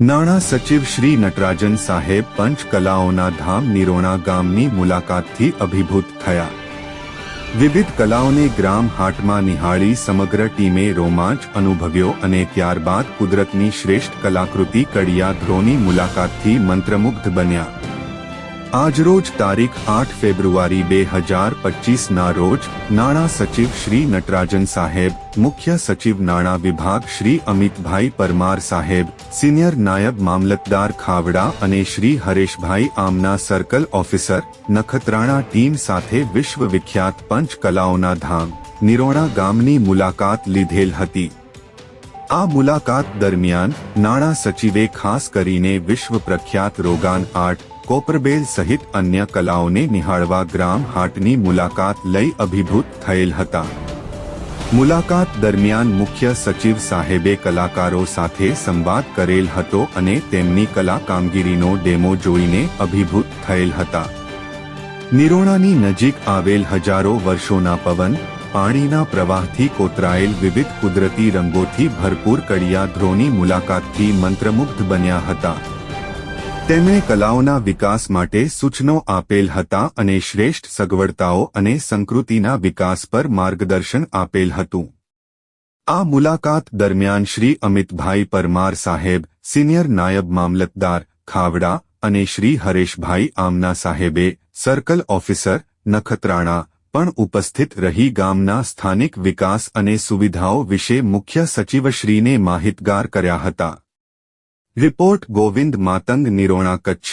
નાણાં સચિવ શ્રી નટરાજન સાહેબ પંચકલાઓના ધામ નિરોણા ગામની મુલાકાતથી અભિભૂત થયા. વિવિધ કલાઓને ગ્રામ હાટમાં નિહાળી સમગ્ર ટીમે રોમાંચ અનુભવ્યો અને ત્યારબાદ કુદરતની શ્રેષ્ઠ કલાકૃતિ કડિયા ધ્રોની મુલાકાતથી મંત્રમુગ્ધ બન્યા. આજરોજ તારીખ આઠ ફેબ્રુઆરી બે હજાર પચીસના રોજ, નાણાં સચિવ શ્રી નટરાજન સાહેબ, મુખ્ય સચિવ નાણાં વિભાગ શ્રી અમિતભાઈ પરમાર સાહેબ, સિનિયર નાયબ મામલતદાર ખાવડા અને શ્રી હરેશભાઈ આમના સર્કલ ઓફિસર, નખત્રાણા ટીમ સાથે વિશ્વ વિખ્યાત પંચકલાઓના ધામ, નિરોણા ગામની મુલાકાત લીધેલ હતી. આ મુલાકાત દરમિયાન, નાણાં સચિવે ખાસ કરીને વિશ્વ પ્રખ્યાત રોગાન આર્ટ કોપરબેલ સહિત અન્ય કલાઓને નિહાળવા ગ્રામ હાટની મુલાકાત લઈ અભિભૂત થયેલ હતા. મુલાકાત દરમિયાન મુખ્ય સચિવ સાહેબે કલાકારો સાથે સંવાદ કરેલ હતો અને તેમની કલા કામગીરીનો ડેમો જોઈને અભિભૂત થયેલ હતા. નિરોણાની નજીક આવેલ હજારો વર્ષોના પવન, પાણીના પ્રવાહથી કોતરાયેલ વિવિધ કુદરતી રંગોથી ભરપૂર કડિયાધ્રોની મુલાકાતથી મંત્રમુગ્ધ બન્યા હતા. તેમણે કલાઓના વિકાસ માટે સૂચનો આપેલ હતા અને શ્રેષ્ઠ સગવડતાઓ અને સંસ્કૃતિના વિકાસ પર માર્ગદર્શન આપેલ હતું. આ મુલાકાત દરમિયાન શ્રી અમિતભાઈ પરમાર સાહેબ, સિનિયર નાયબ મામલતદાર ખાવડા અને શ્રી હરેશભાઈ આમના સાહેબે સર્કલ ઓફિસર નખત્રાણા પણ ઉપસ્થિત રહી ગામના સ્થાનિક વિકાસ અને સુવિધાઓ વિશે મુખ્ય સચિવશ્રીને માહિતગાર કર્યા હતા. રિપોર્ટ ગોવિંદ માતંગ નિરોણા કચ્છ